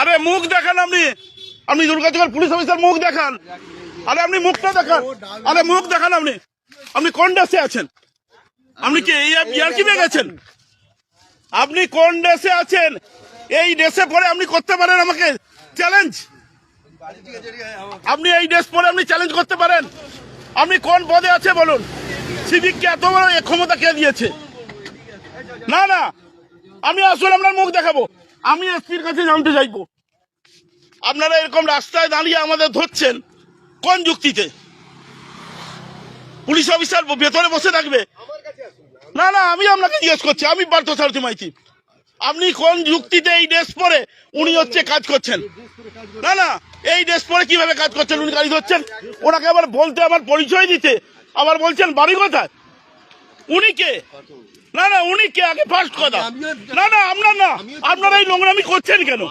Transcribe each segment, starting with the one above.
আরে মুখ দেখান আপনি। আপনি দুর্গাচকের পুলিশ অফিসার, মুখ দেখান। আরে আপনি মুখটা দেখান। আরে মুখ দেখান আপনি। আপনি কোন ড্রেসে আছেন? আপনি কি এই ইয়ার কি গেছেন? আপনি কোন ড্রেসে আছেন? এই ড্রেসে পরে আপনি করতে পারেন আমাকে চ্যালেঞ্জ আপনি এই ড্রেস পরে আপনি চ্যালেঞ্জ করতে পারেন। আপনি কোন পদে আছে বলুন? সিভিককে এত বড় ক্ষমতা কে দিয়েছে? না না। আমি আসলে আপনার মুখ দেখাবো। আমি এসপির কাছে জানতে চাইব। আপনারা এরকম রাস্তায় দাঁড়িয়ে আমাদের ধরছেন, কোন যুক্তিতে? পুলিশ অফিসার ভেতরে বসে থাকবে? না না, আমি আপনাকে জিজ্ঞেস করছি, আমি পার্থ সারথী মাইতি। আপনি কোন যুক্তিতে এই ড্রেস পরে উনি হচ্ছে কাজ করছেন? না না, এই ড্রেস পরে কীভাবে কাজ করছেন? উনি গাড়ি ধরছেন? ওনাকে আবার বলতে আমার পরিচয় দিতে, আবার বলছেন, বাড়ি কোথায়? উনি কে? না না উনি কে? আগে ফার্স্ট কথা। না না আপনার না। আপনারা এই নোংরামি করছেন কেন।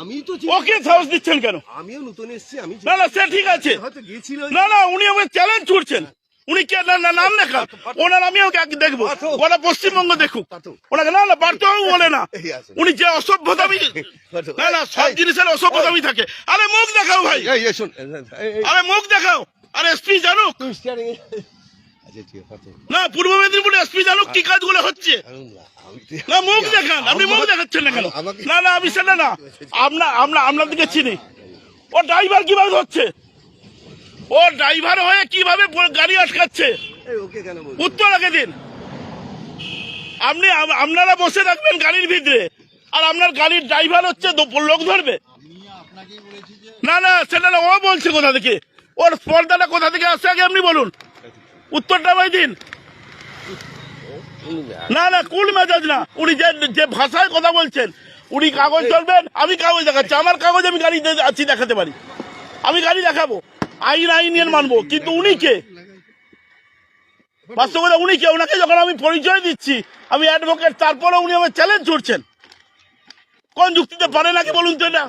ওকে সাহস দিচ্ছেন কেন? আমিও নতুন এসেছি আমি না না সে ঠিক আছে। না না উনি চ্যালেঞ্জ ছুটছেন উনি কে? না না নাম লেখা। ওনার আমি ওকে আগে দেখব। গোটা পশ্চিমবঙ্গ দেখুক। ওনাকে না না পারতেও বলে না। উনি যে অসভ্যতামি পাঠক। না না সব জিনিসের অসভ্যতামি থাকে। আরে মুখ দেখাও ভাই। আরে মুখ দেখাও। আরে এসপি জানুক। না পূর্ব মেদিনীপুরে এসপি জানুক কি কাজগুলো হচ্ছে। না, মুখ দেখান আপনি মুখ দেখাচ্ছেন না কেন? না না আমি সেটা না। আপনার আমরা আপনার দিকে চিনি। ও ড্রাইভার কীভাবে ধরছে? ও ড্রাইভার হয়ে কীভাবে গাড়ি আটকাচ্ছে? উত্তর আগে দিন। আপনি আপনারা বসে থাকবেন গাড়ির ভিতরে। আর আপনার গাড়ির ড্রাইভার হচ্ছে লোক ধরবে। না না সেটা না ও বলছে কোথা থেকে? ওর স্পর্ধাটা কোথা থেকে আসছে আগে আপনি বলুন। উত্তরটা ভাই দিন। না। না না কুল মেজাজ না? উনি যে যে ভাষায় কথা বলছেন উনি কাগজ চলবেন আমি কাগজ দেখাচ্ছি আমার কাগজ আমি গাড়ি আছি দেখাতে পারি। আমি গাড়ি দেখাবো আইন আইনের মানবো কিন্তু উনি কে? বাস্তবতা উনি কে? ওনাকে যখন আমি পরিচয় দিচ্ছি আমি অ্যাডভোকেট তারপরে উনি আমার চ্যালেঞ্জ ছুটছেন কোন যুক্তিতে পারে নাকি বলুন তো কোথায়?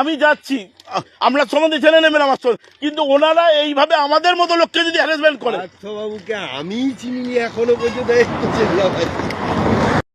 আমি যাচ্ছি। আমরা সমাধি ছেলে নেবেন আমার সঙ্গে। কিন্তু ওনারা এইভাবে আমাদের মতো লোককে যদি হ্যারাসমেন্ট করে। বাবুকে আমি চিনি এখনও পর্যন্ত।